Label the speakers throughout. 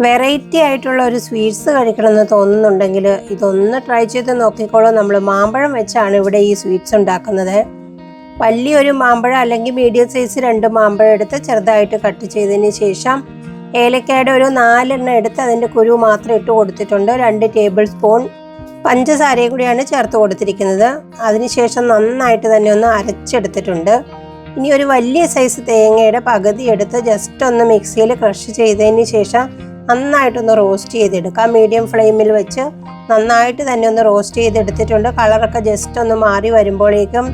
Speaker 1: Variety ആയിട്ടുള്ള ഒരു sweets കഴിക്കണമെന്ന് തോന്നുന്നുണ്ടെങ്കിൽ ഇതൊന്ന് ട്രൈ ചെയ്ത് നോക്കിക്കോളൂ. നമ്മൾ മാമ്പഴം വെച്ചാണ് ഇവിടെ ഈ സ്വീറ്റ്സ് ഉണ്ടാക്കുന്നത്. വലിയൊരു മാമ്പഴം അല്ലെങ്കിൽ മീഡിയം സൈസ് രണ്ട് മാമ്പഴം എടുത്ത് ചെറുതായിട്ട് കട്ട് ചെയ്തതിന് ശേഷം ഏലക്കയുടെ ഒരു നാലെണ്ണം എടുത്ത് അതിന്റെ കുരു മാത്രം ഇട്ട് കൊടുത്തിട്ടുണ്ട്. രണ്ട് ടേബിൾ സ്പൂൺ പഞ്ചസാരയും കൂടിയാണ് ചേർത്ത് കൊടുത്തിരിക്കുന്നത്. അതിനുശേഷം നന്നായിട്ട് തന്നെ ഒന്ന് അരച്ചെടുത്തിട്ടുണ്ട്. ഇനി ഒരു വലിയ സൈസ് തേങ്ങയുടെ പകുതി എടുത്ത് ജസ്റ്റ് ഒന്ന് മിക്സിയിൽ ക്രഷ് ചെയ്തതിന് ശേഷം നന്നായിട്ടൊന്ന് റോസ്റ്റ് ചെയ്തെടുക്കാം. മീഡിയം ഫ്ലെയിമിൽ വെച്ച് നന്നായിട്ട് തന്നെ ഒന്ന് റോസ്റ്റ് ചെയ്തെടുത്തിട്ടുണ്ട്. കളറൊക്കെ ജസ്റ്റ് ഒന്ന് മാറി വരുമ്പോഴേക്കും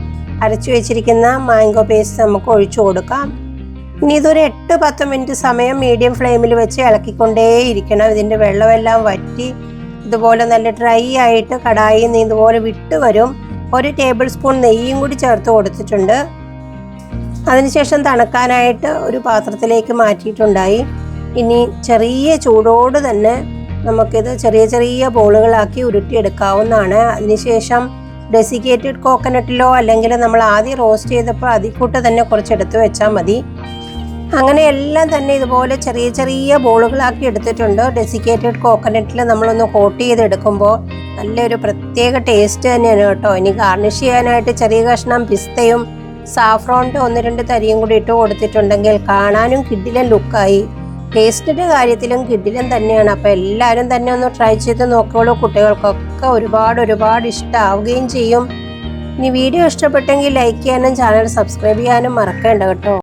Speaker 1: അരച്ചു വെച്ചിരിക്കുന്ന മാംഗോ പേസ്റ്റ് നമുക്ക് ഒഴിച്ചു കൊടുക്കാം. ഇനി ഇതൊരു എട്ട് പത്ത് മിനിറ്റ് സമയം മീഡിയം ഫ്ലെയിമിൽ വെച്ച് ഇളക്കിക്കൊണ്ടേയിരിക്കണം ഇതിന്റെ വെള്ളമെല്ലാം വറ്റി ഇതുപോലെ നല്ല ഡ്രൈ ആയിട്ട് കടായി നിന്ന് ഇതുപോലെ വിട്ട് വരും. ഒരു ടേബിൾ സ്പൂൺ നെയ്യും കൂടി ചേർത്ത് കൊടുത്തിട്ടുണ്ട്. അതിനുശേഷം തണുക്കാനായിട്ട് ഒരു പാത്രത്തിലേക്ക് മാറ്റിയിട്ടുണ്ടായി. ഇനി ചെറിയ ചൂടോട് തന്നെ നമുക്കിത് ചെറിയ ചെറിയ ബോളുകളാക്കി ഉരുട്ടിയെടുക്കാവുന്നതാണ്. അതിനുശേഷം ഡെസിക്കേറ്റഡ് കോക്കനട്ടിലോ അല്ലെങ്കിൽ നമ്മൾ ആദ്യം റോസ്റ്റ് ചെയ്തപ്പോൾ അതിക്കൂട്ട് തന്നെ കുറച്ച് എടുത്ത് വെച്ചാൽ മതി. അങ്ങനെ എല്ലാം തന്നെ ഇതുപോലെ ചെറിയ ചെറിയ ബോളുകളാക്കി എടുത്തിട്ടുണ്ട്. ഡെസിക്കേറ്റഡ് കോക്കനട്ടിൽ നമ്മളൊന്ന് കോട്ട് ചെയ്തെടുക്കുമ്പോൾ നല്ലൊരു പ്രത്യേക ടേസ്റ്റ് തന്നെയാണ് കേട്ടോ. ഇനി ഗാർണിഷ് ചെയ്യാനായിട്ട് ചെറിയ കഷ്ണം പിസ്തയും സാഫ്രോണിന്റെ ഒന്ന് രണ്ട് തരിയും കൂടി ഇട്ട് കൊടുത്തിട്ടുണ്ടെങ്കിൽ കാണാനും കിഡിലെ ലുക്കായി ടേസ്റ്റിന്റെ കാര്യത്തിലും കിഡിലും തന്നെയാണ്. അപ്പോൾ എല്ലാവരും തന്നെ ഒന്ന് ട്രൈ ചെയ്ത് നോക്കുകയുള്ളൂ കുട്ടികൾക്കൊക്കെ ഒരുപാട് ഒരുപാട് ഇഷ്ടമാവുകയും ചെയ്യും. ഇനി വീഡിയോ ഇഷ്ടപ്പെട്ടെങ്കിൽ ലൈക്ക് ചെയ്യാനും ചാനൽ സബ്സ്ക്രൈബ് ചെയ്യാനും മറക്കേണ്ട കേട്ടോ.